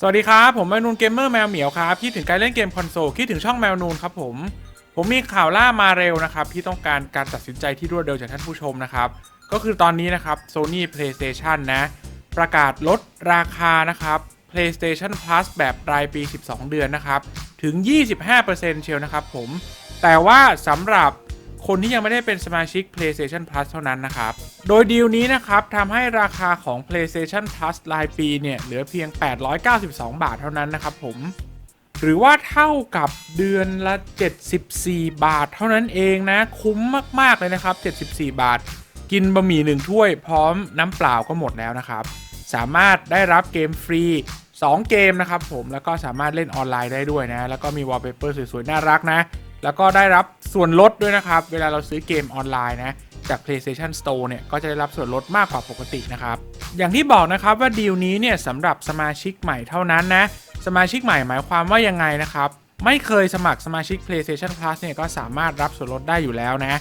สวัสดีครับ ผมแมวนูนเกมเมอร์แมวเหมียวครับคิดถึงการเล่นเกมคอนโซลคิดถึงช่องแมวนูนครับผมผมมีข่าวล่ามาเร็วนะครับ ที่ต้องการการตัดสินใจที่รวดเร็วจากท่านผู้ชมนะครับ ก็คือตอนนี้นะครับ Sony PlayStation นะ ประกาศลดราคานะครับ PlayStation Plus แบบรายปี 12 เดือนนะครับ ถึง 25%เชียวนะครับผม แต่ว่าสำหรับ คนที่ยังไม่ได้เป็นสมาชิก PlayStation Plus เท่านั้นนะครับ โดยดีลนี้นะครับทำให้ราคาของ PlayStation Plus รายปีเนี่ยเหลือเพียง 892 บาทเท่านั้นนะครับผม หรือว่าเท่ากับเดือนละ 74 บาทเท่านั้นเองนะ คุ้มมาก ๆ เลยนะครับ 74 บาท กินบะหมี่หนึ่งถ้วยพร้อมน้ำเปล่าก็หมดแล้วนะครับ สามารถได้รับเกมฟรี 2 เกมนะครับผมแล้วก็สามารถเล่นออนไลน์ได้ด้วยนะ แล้วก็มีวอลเปเปอร์สวยๆน่ารักนะ แล้วก็ได้รับส่วนลดด้วยนะครับ เวลาเราซื้อเกมออนไลน์นะ จาก PlayStation Store เนี่ย ก็จะได้รับส่วนลดมากกว่าปกตินะครับ อย่างที่บอกนะครับว่าดีลนี้เนี่ยสำหรับสมาชิกใหม่เท่านั้นนะ สมาชิกใหม่หมายความว่ายังไงนะครับ ไม่เคยสมัครสมาชิก PlayStation Plus เนี่ยก็สามารถรับส่วนลดได้อยู่แล้วนะ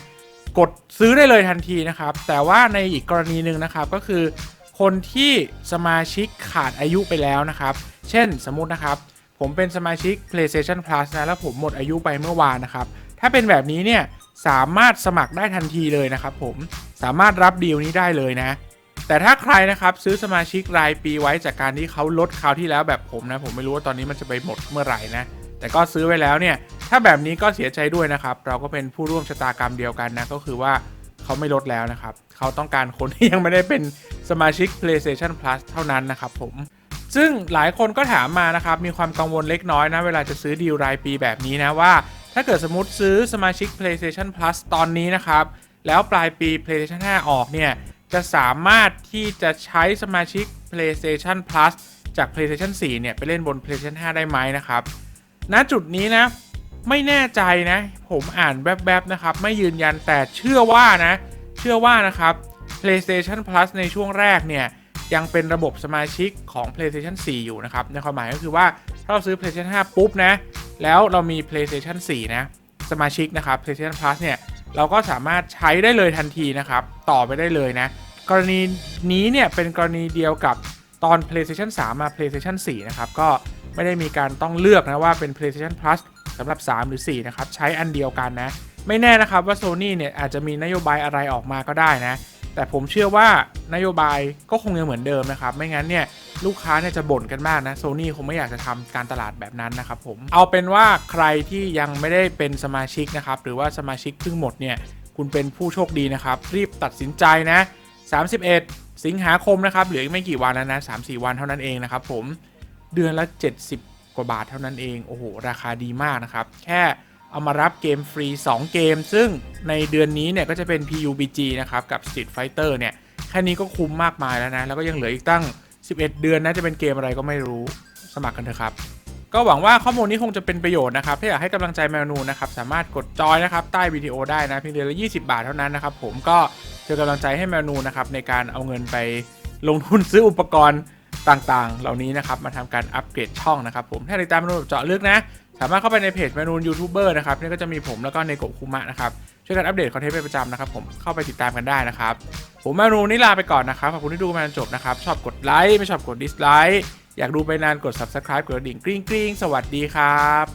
กดซื้อได้เลยทันทีนะครับ แต่ว่าในอีกกรณีหนึ่งนะครับก็คือ คนที่สมาชิกขาดอายุไปแล้วนะครับ เช่นสมมุตินะครับ ผมเป็นสมาชิก PlayStation Plus นะ แล้วผมหมดอายุไปเมื่อวานนะครับ ถ้าเป็นแบบนี้เนี่ยสามารถสมัครได้ทันทีเลยนะครับผม สามารถรับดีลนี้ได้เลยนะ แต่ถ้าใครนะครับซื้อสมาชิกรายปีไว้จากการที่เขาลดคราวที่แล้วแบบผมนะ ผมไม่รู้ว่าตอนนี้มันจะไปหมดเมื่อไหร่นะ แต่ก็ซื้อไว้แล้วเนี่ย ถ้าแบบนี้ก็เสียใจด้วยนะครับ เราก็เป็นผู้ร่วมชะตากรรมเดียวกันนะ ก็คือว่าเขาไม่ลดแล้วนะครับ เขาต้องการคนที่ยังไม่ได้เป็นสมาชิก PlayStation Plus เท่านั้นนะครับผม ซึ่งหลายคนก็ถามมานะครับ มีความกังวลเล็กน้อยนะ เวลาจะซื้อดีลรายปีแบบนี้นะว่า ถ้าเกิดสมมติซื้อสมาชิก PlayStation Plus ตอนนี้นะครับ แล้วปลายปี PlayStation 5 ออกเนี่ย จะสามารถที่จะใช้สมาชิก PlayStation Plus จาก PlayStation 4 เนี่ย ไปเล่นบน PlayStation 5 ได้ไหมนะครับ ณ จุดนี้นะ ไม่แน่ใจนะ ผมอ่านแวบๆนะครับ ไม่ยืนยันแต่เชื่อว่านะ เชื่อว่านะครับ PlayStation Plus ในช่วงแรกเนี่ย ยังเป็นระบบสมาชิกของ PlayStation 4 อยู่นะครับ ในความหมายก็คือว่า ถ้าเราซื้อ PlayStation 5 ปุ๊บนะ แล้วเรามี PlayStation 4 นะ สมาชิกนะครับ PlayStation Plus เนี่ย เราก็สามารถใช้ได้เลยทันทีนะครับ ต่อไปได้เลยนะ กรณีนี้เนี่ย เป็นกรณีเดียวกับตอน PlayStation 3 มา PlayStation 4 นะครับ ก็ไม่ได้มีการต้องเลือกนะว่าเป็น PlayStation Plus สำหรับ 3 หรือ 4 นะครับ ใช้อันเดียวกันนะ ไม่แน่นะครับว่า Sony เนี่ยอาจจะมีนโยบายอะไรออกมาก็ได้นะ แต่ผมเชื่อว่านโยบายก็คงยังเหมือนเดิมนะครับ ไม่งั้นเนี่ยลูกค้าเนี่ยจะบ่นกันมากนะโซนี่คงไม่อยากจะทำการตลาดแบบนั้นนะครับผม เอาเป็นว่าใครที่ยังไม่ได้เป็นสมาชิกนะครับ หรือว่าสมาชิกเพิ่งหมดเนี่ย คุณเป็นผู้โชคดีนะครับ รีบตัดสินใจนะ 31 สิงหาคมนะครับ เหลืออีกไม่กี่วันแล้วนะ 3-4 วันเท่านั้นเองนะครับผม เดือนละ 70 กว่าบาทเท่านั้นเอง โอ้โห ราคาดีมากนะครับ แค่ เอามารับเกมฟรี 2 เกม ซึ่งในเดือนนี้เนี่ยก็จะเป็น PUBG นะครับ กับ Street Fighter เนี่ย แค่นี้ก็คุ้มมากมายแล้วนะ แล้วก็ยังเหลืออีกตั้ง 11 เดือนนะ จะเป็นเกมอะไรก็ไม่รู้สมัครกันเถอะครับ ก็หวังว่าข้อมูลนี้คงจะเป็นประโยชน์นะครับ ถ้าอยากให้กำลังใจแมวนูนะครับ สามารถกดจอยนะครับ ใต้วิดีโอได้นะเพียงเดือนละ 20 บาทเท่านั้นนะครับผมก็เจอกำลังใจให้แมวนูนะครับในการเอาเงินไปลงทุนซื้ออุปกรณ์ต่างๆ เหล่านี้นะครับมาทำการอัปเกรดช่องนะครับผมถ้าติดตามแมวนูแบบเจาะลึกนะ สามารถเข้าไปในเพจแมนูยูทูบเบอร์นะครับนี่ก็จะมีผมแล้วก็ในกบคุมะนะครับช่วยกันอัปเดตคอนเทนต์เป็นประจำนะครับผมเข้าไปติดตามกันได้นะครับผมแมนูนี่ลาไปก่อนนะครับขอบคุณที่ดูมาจนจบนะครับชอบกดไลค์ไม่ชอบกดดิสไลค์อยากดูไปนานกด subscribe กดกระดิ่งกริ๊งกริ๊งสวัสดีครับ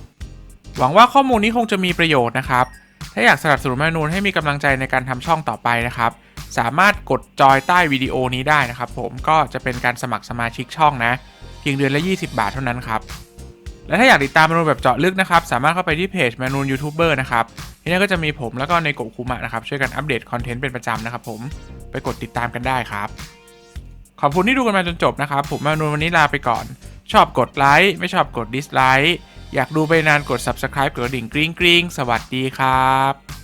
หวังว่าข้อมูลนี้คงจะมีประโยชน์นะครับ ถ้าอยากสนับสนุนแมนูให้มีกำลังใจในการทำช่องต่อไปนะครับ สามารถกดจอยใต้วิดีโอนี้ได้นะครับ ผมก็จะเป็นการสมัครสมาชิกช่องนะ เพียงเดือนละ 20 บาทเท่านั้นครับ และถ้าอยากติดตามแมนูแบบเจาะลึกนะครับ สามารถเข้าไปที่เพจแมนูยูทูบเบอร์นะครับที่นั่นก็จะมีผมแล้วก็ในโกคุมะนะครับช่วยกันอัปเดตคอนเทนต์เป็นประจำนะครับผมไปกดติดตามกันได้ครับ ขอบคุณที่ดูกันมาจนจบนะครับ ผมแมนูวันนี้ลาไปก่อน ชอบกดไลค์ไม่ชอบกดดิสไลค์อยากดูไปนานกด subscribe กดกระดิ่งกริ๊งกริ๊งสวัสดีครับ